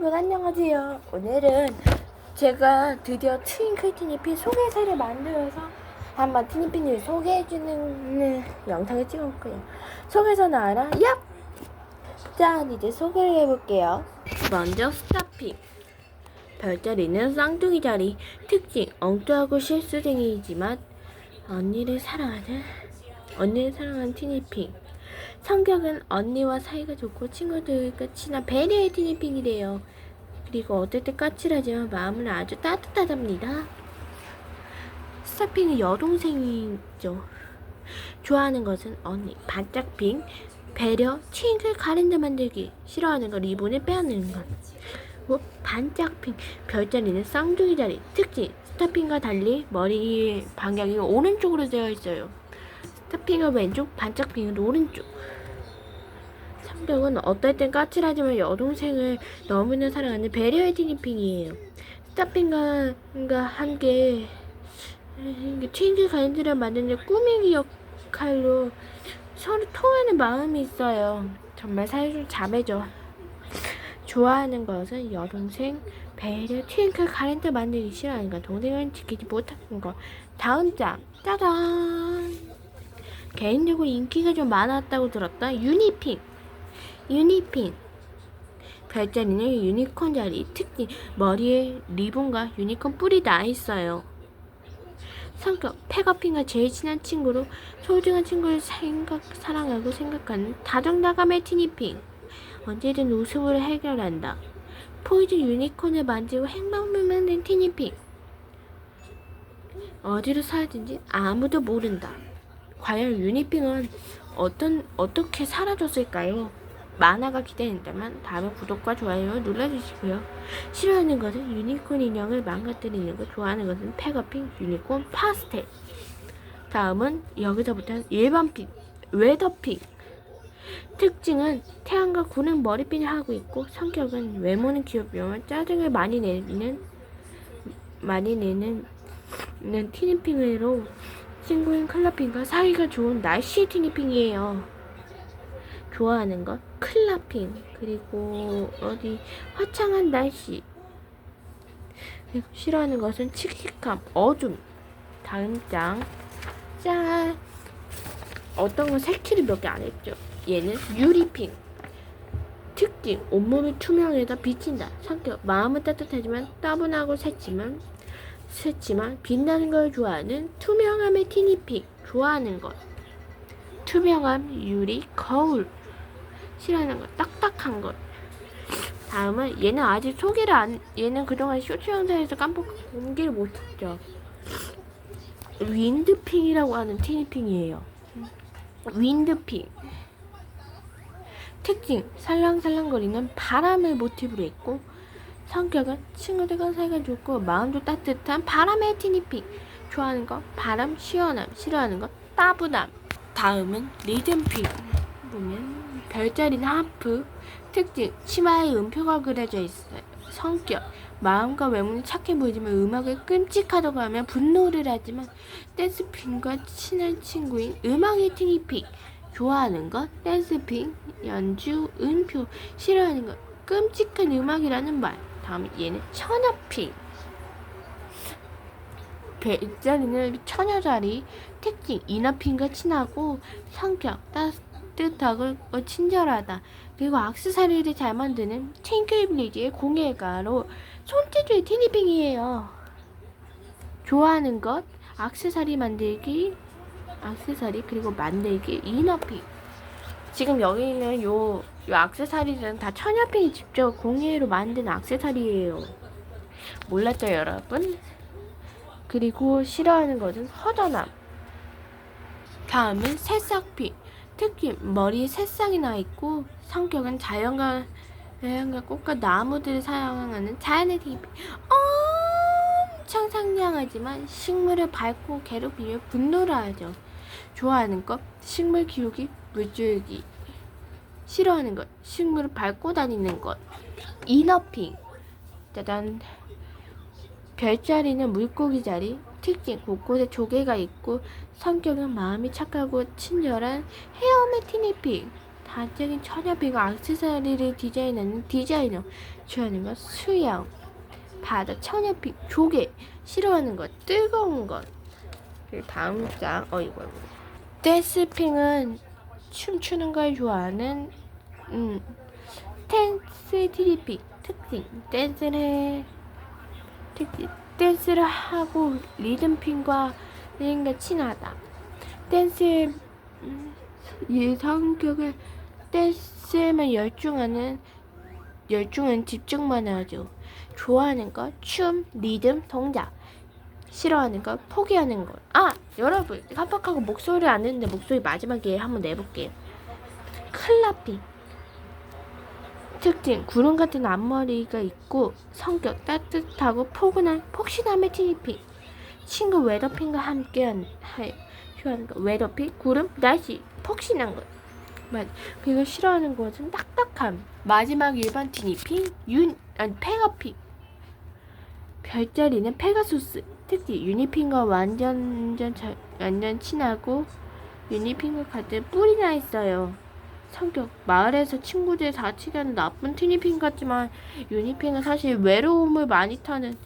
여러분 안녕하세요. 오늘은 제가 드디어 트윙클 티니피 소개사를 만들어서 한번 티니피를 소개해주는 영상을 찍어볼 거예요. 소개서는 알아? 얍! 짠! 이제 소개를 해볼게요. 먼저 스타핑. 별자리는 쌍둥이 자리. 특징 엉뚱하고 실수쟁이이지만 언니를 사랑하는 언니를 사랑하는 티니핑. 성격은 언니와 사이가 좋고 친구들과 친한 배려의 티니핑이래요. 그리고 어떨 때 까칠하지만 마음은 아주 따뜻하답니다. 스타핑은 여동생이죠. 좋아하는 것은 언니, 반짝핑, 배려, 칭을 가랜드 만들기, 싫어하는 건 리본을 빼앗는 것. 뭐 반짝핑, 별자리는 쌍둥이 자리, 특징, 스타핑과 달리 머리 방향이 오른쪽으로 되어 있어요. 스타핑은 왼쪽, 반짝핑은 오른쪽. 성격은 어떨 땐 까칠하지만 여동생을 너무나 사랑하는 배려의 티니핑이에요. 스타핑과 함께 트윙클 가인드를 만드는 꾸미기 역할로 서로 통하는 마음이 있어요. 정말 사이좋은 자매죠. 좋아하는 것은 여동생, 배려, 트윙클 가랜드 만들기 싫어하는 것, 동생을 지키지 못하는 것. 다음 장, 짜잔! 개인적으로 인기가 좀 많았다고 들었다. 유니핑. 유니핑. 별자리는 유니콘 자리. 특징. 머리에 리본과 유니콘 뿔이 나 있어요. 성격. 페가핑과 제일 친한 친구로 소중한 친구를 생각, 사랑하고 생각하는 다정다감의 티니핑. 언제든 웃음으로 해결한다. 포이즌 유니콘을 만지고 만든 티니핑. 어디로 사라진지 아무도 모른다. 과연 유니핑은 어떤 어떻게 사라졌을까요? 만화가 기대된다면 다음에 구독과 좋아요 눌러주시고요. 싫어하는 것은 유니콘 인형을 망가뜨리는 거, 좋아하는 것은 페가핑, 유니콘, 파스텔. 다음은 여기서부터는 일반 핑, 웨더 핑. 특징은 태양과 구는 머리핀을 하고 있고 성격은 외모는 귀엽지만 짜증을 많이 내는 많이 내는 는 티니핑으로 친구인 클라핑과 사이가 좋은 날씨 티니핑이에요. 좋아하는 것? 클라핑. 그리고 어디? 화창한 날씨. 그리고 싫어하는 것은 칙칙함 어둠. 다음 장짠 어떤 건 색칠을 몇 개 안 했죠? 얘는 유리핑. 특징 온몸이 투명해서 비친다. 성격 마음은 따뜻하지만 따분하고 새지만 새지만 빛나는 걸 좋아하는 투명함의 티니핑 좋아하는 것. 투명함 유리 거울. 싫어하는 것 딱딱한 것. 다음은 얘는 아직 소개를 안 얘는 그동안 쇼츠 영상에서 깜빡 공개를 못했죠. 윈드핑이라고 하는 티니핑이에요. 윈드핑. 특징 살랑살랑거리는 바람을 모티브로 했고 성격은 친구들과 사이가 좋고 마음도 따뜻한 바람의 티니핑. 좋아하는 거 바람 시원함 싫어하는 거 따분함. 다음은 리듬핑. 보면 별자리는 하프. 특징 치마에 음표가 그려져 있어요 성격 마음과 외모는 착해 보이지만 음악을 끔찍하다고 하면 분노를 하지만 댄스핑과 친한 친구인 음악의 티니핑. 좋아하는 것 댄스핑 연주 음표 싫어하는 것 끔찍한 음악이라는 말 다음 얘는 처녀핑 별자리는 처녀자리. 특징 이너핑과 친하고 성격 따뜻하고 친절하다. 그리고 악세사리를 잘 만드는 팅클빌리지의 공예가로 손재주의 티니핑이에요. 좋아하는 것 악세사리 만들기 악세사리 그리고 만들기 이너핑 지금 여기 있는 요, 요 악세사리들은 다 처녀핑이 직접 공예로 만든 악세사리예요. 몰랐죠 여러분? 그리고 싫어하는 것은 허전함. 다음은 새싹핑 특히 머리에 새싹이 나 있고 성격은 자연과 자연과 꽃과 나무들을 사용하는 자연의 티핑 엄청 상냥하지만 식물을 밟고 괴롭히며 분노를 하죠. 좋아하는 것 식물 키우기 물줄기 싫어하는 것 식물을 밟고 다니는 것. 이너핑. 짜잔. 별자리는 물고기 자리 특징 곳곳에 조개가 있고 성격은 마음이 착하고 친절한 헤어메 티니핑. 단적인 처녀비가 액세서리를 디자인하는 디자이너 좋아하는 것 수영. 바다 처녀비 조개. 싫어하는 것 뜨거운 것. 그리고 다음 장 어이구. 댄스핑은 춤추는 걸 좋아하는 음 댄스 TDP 특징 댄스를 해 특징 댄스를 하고 리듬핑과 리듬과 친하다. 댄스의 음, 이 성격을 댄스에만 열중하는 열중은 집중만 하죠. 좋아하는 것 춤 리듬 동작. 싫어하는 것 포기하는 것. 아 여러분 깜빡하고 목소리 안 냈는데 목소리 마지막에 한번 내볼게요. 클라핑 특징 구름 같은 앞머리가 있고 성격 따뜻하고 포근한 폭신함의 티니핑 친구 웨더핑과 함께한 것 웨더핑 구름 날씨 폭신한 것. 맞. 그리고 싫어하는 것은 딱딱함. 마지막 일반 티니핑 윤 아니 페가핑 별자리는 페가수스. 특히 유니핀과 완전 완전 친하고 유니핀과 같은 뿔이 나 있어요. 성격. 마을에서 친구들 다치게 하는 나쁜 티니핀 같지만 유니핀은 사실 외로움을 많이 타는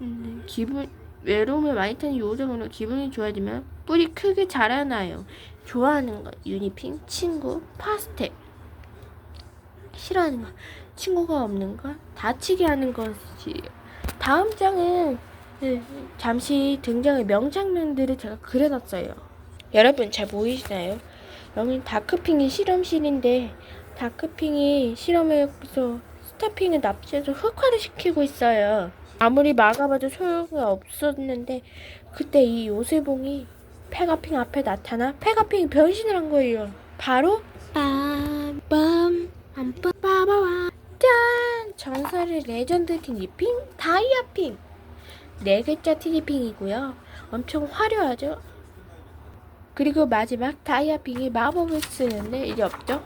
음, 기분 외로움을 많이 타는 요정으로 기분이 좋아지면 뿔이 크게 자라나요. 좋아하는 것 유니핀 친구? 파스텔. 싫어하는 것 친구가 없는 것 다치게 하는 것이 다음 장은 네, 잠시 등장의 명장면들을 제가 그려놨어요. 여러분 잘 보이시나요? 여기 다크핑이 실험실인데 다크핑이 실험에서 스타핑을 납치해서 흑화를 시키고 있어요. 아무리 막아봐도 소용이 없었는데 그때 이 요세봉이 페가핑 앞에 나타나 페가핑이 변신을 한 거예요. 바로 빰빰 빰빰 빠바와 짠 전설의 레전드 티니핑 다이아핑 네 글자 티니핑이고요. 엄청 화려하죠? 그리고 마지막 다이아핑이 마법을 쓰는데 이제 없죠?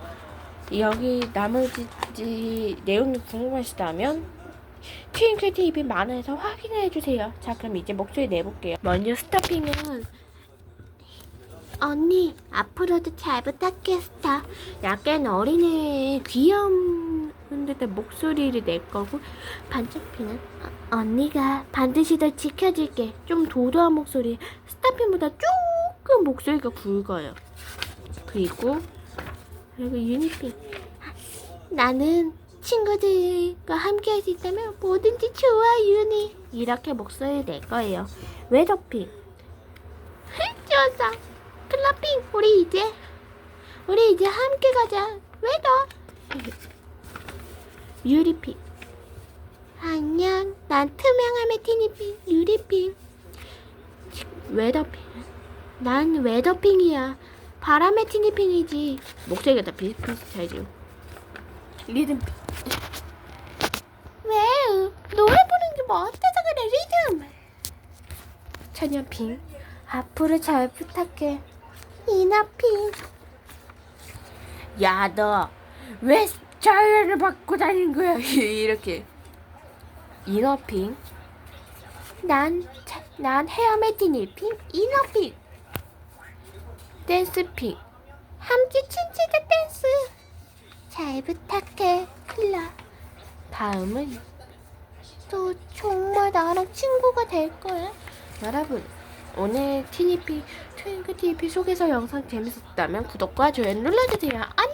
여기 나머지 내용이 궁금하시다면 트윙클 TV 만화에서 확인해 주세요. 자 그럼 이제 목소리 내볼게요. 먼저 스타핑은 언니 앞으로도 잘 스타. 약간 어린애 귀여운 듯한 목소리를 낼 거고 반짝피는 어, 언니가 반드시 널 지켜줄게. 좀 도도한 목소리. 스타핑보다 조금 목소리가 굵어요. 그리고 그리고 유니핑. 나는 친구들과 함께 할 수 있다면 뭐든지 좋아 유니. 이렇게 목소리 낼 거예요. 웨더핑. 좋았어. 클라핑. 우리 이제 우리 이제 함께 가자. 웨더. 유리핑. 안녕. 난 투명함의 티니핑, 유리핑. 웨더핑. 난 웨더핑이야. 바람의 티니핑이지. 목소리가 다 비슷비슷하죠. 리듬핑. 왜? 노래 부르는 게 뭐 어때서 그래, 리듬. 천연핑. 앞으로 잘 부탁해. 이나핑. 야, 너, 왜 자유를 받고 다니는 거야? 이렇게. 이너핑. 난, 자- 난 헤어메 티니핑, 이너핑. 댄스핑. 함께 춤추자 댄스. 잘 부탁해, 클라. 다음은 너 정말 나랑 친구가 될 거야. 여러분, 오늘 티니피 트윙크 TV 속에서 영상 재밌었다면 구독과 좋아요 눌러주세요. 안녕!